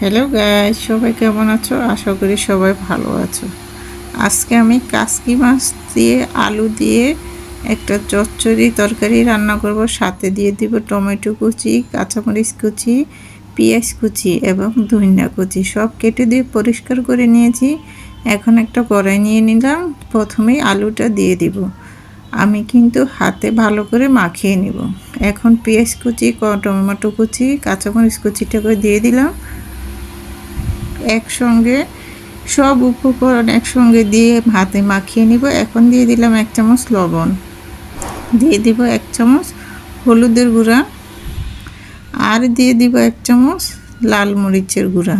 Hello guy সবাই কেমন আছো? আশা করি সবাই ভালো আছো। আজকে আমি কাসকি মাছ দিয়ে, আলু দিয়ে একটা চচ্চড়ি তরকারি রান্না করব। সাথে দিয়ে দিব টমেটো কুচি, কাঁচামরিচ কুচি, পেঁয়াজ কুচি এবং ধনিয়া কুচি। সব কেটে দিয়ে পরিষ্কার করে নিয়েছি। এখন একটা কড়াই নিয়ে নিলাম। প্রথমেই আলুটা দিয়ে দিব। আমি কিন্তু হাতে ভালো করে মাখিয়ে নিব। এখন পেঁয়াজ কুচি টমেটো কুচি, কাঁচামরিচ কুচিটা করে দিয়ে দিলাম। একসঙ্গে, সব উপকরণ একসঙ্গে দিয়ে হাতে মাখিয়ে নিব। এখন দিয়ে দিলাম এক চামচ লবণ। দিয়ে দিব এক চামচ হলুদের গুঁড়া। আর দিয়ে দিব এক চামচ লাল মরিচের গুঁড়া।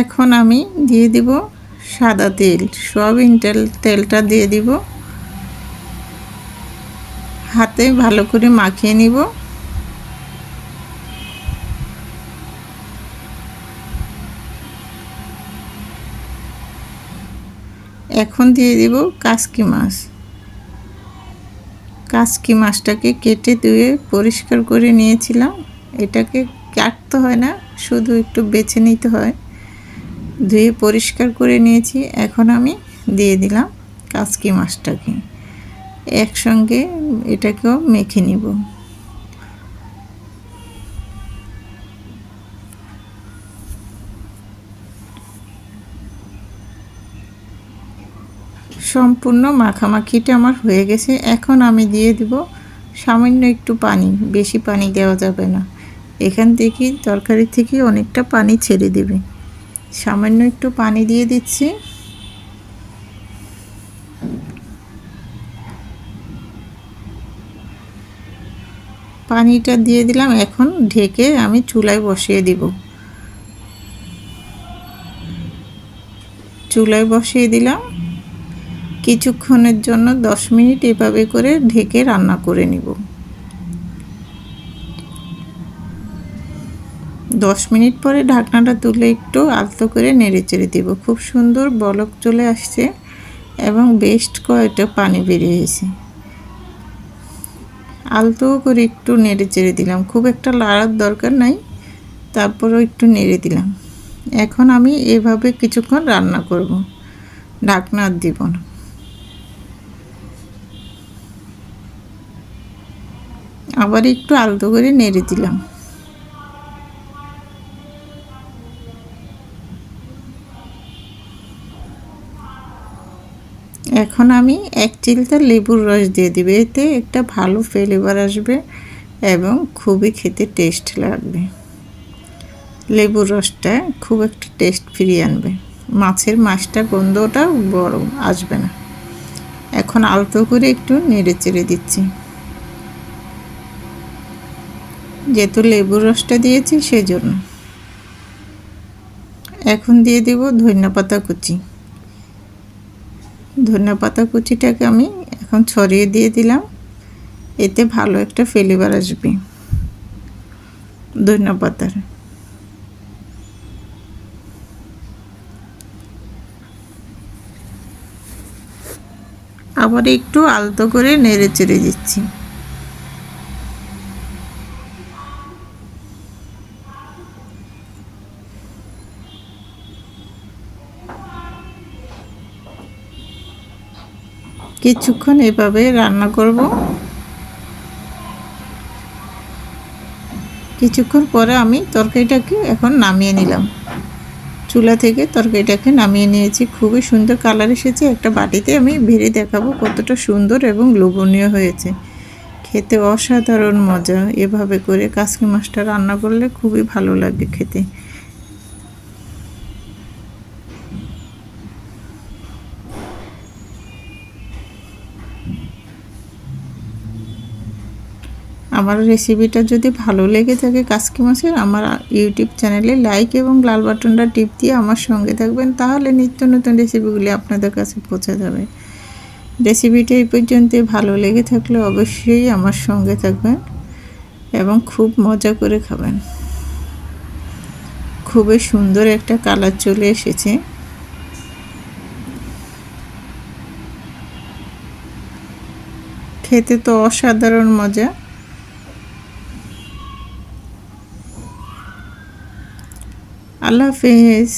এখন আমি দিয়ে দিব সাদা তেল। সয়াবিন তেল, তেলটা দিয়ে দিব। হাতে ভালো করে মাখিয়ে নিব। এখন দিয়ে দিব কাসকি মাছ। কাসকি মাছটাকে কেটে ধুয়ে পরিষ্কার করে নিয়েছিলাম। এটাকে কাটতে হয় না, শুধু একটু বেছে নিতে হয়। ধুয়ে পরিষ্কার করে নিয়েছি, এখন আমি দিয়ে দিলাম কাসকি মাছটাকে। একসঙ্গে এটাকেও মেখে নিব। সম্পূর্ণ মাখামাখিটা আমার হয়ে গেছে। এখন আমি দিয়ে দিব সামান্য একটু পানি। বেশি পানি দেওয়া যাবে না। এখান থেকে তরকারি থেকে অনেকটা পানি ছেড়ে দেবে। সামান্য একটু পানি দিয়ে দিচ্ছি। পানিটা দিয়ে দিলাম। এখন ঢেকে আমি চুলায় বসিয়ে দিব। চুলায় বসিয়ে দিলাম। কিছুক্ষণের জন্য দশ মিনিট এভাবে করে ঢেকে রান্না করে নিব। দশ মিনিট পরে ঢাকনাটা তুলে একটু আলতো করে নেড়ে চেড়ে দেব। খুব সুন্দর বলক চলে আসছে এবং বেস্ট কয়েকটা পানি বেরিয়েছে আলতো করে একটু নেড়ে চেড়ে দিলাম। খুব একটা লাড়ার দরকার নাই। তারপরও একটু নেড়ে দিলাম। এখন আমি এভাবে কিছুক্ষণ রান্না করব। ঢাকনা দিব না। আবার একটু আলতো করে নেড়ে দিলাম। এখন আমি এক চিলতা লেবুর রস দিয়ে দিবে, এতে একটা ভালো ফ্লেভার আসবে এবং খুবই খেতে টেস্ট লাগবে। লেবুর রসটা খুব একটা টেস্ট ফিরিয়ে আনবে। মাছের মাছটা গন্ধটা বড়, আসবে না। এখন আলতো করে একটু নেড়ে চেড়ে দিচ্ছি। যেহেতু লেবুর রসটা দিয়েছি সেজন্য। এখন দিয়ে দেব ধনিয়া পাতা কুচি। ধনিয়া পাতা কুচিটাকে আমি এখন ছড়িয়ে দিয়ে দিলাম। এতে ভালো একটা ফ্লেভার আসবে। ধনিয়া পাতার। আবার একটু আলতো করে নেড়ে চেড়ে দিচ্ছি। কিছুক্ষণ এভাবে রান্না করব। কিছুক্ষণ পরে আমি তরকারিটাকে এখন নামিয়ে নিলাম। চুলা থেকে তরকারিটাকে নামিয়ে নিয়েছি। খুবই সুন্দর কালার এসেছে। একটা বাটিতে আমি ভেড়ে দেখাবো কতটা সুন্দর এবং লোভনীয় হয়েছে। খেতে অসাধারণ মজা। এভাবে করে কাসকি মাছটা রান্না করলে খুবই ভালো লাগে খেতে। আমার রেসিপিটা যদি ভালো লেগে থাকে কাসকি মাছের, আমার ইউটিউব চ্যানেলে লাইক এবং লাল বাটনটা টিপ দিয়ে আমার সঙ্গে থাকবেন, তাহলে নিত্য নতুন রেসিপিগুলি আপনাদের কাছে পৌঁছে যাবে। রেসিপিটা এই পর্যন্ত ভালো লেগে থাকলে অবশ্যই আমার সঙ্গে থাকবেন এবং খুব মজা করে খাবেন। খুবই সুন্দর একটা কালার চলে এসেছে। খেতে তো অসাধারণ মজা। আল্লাহ হাফেজ।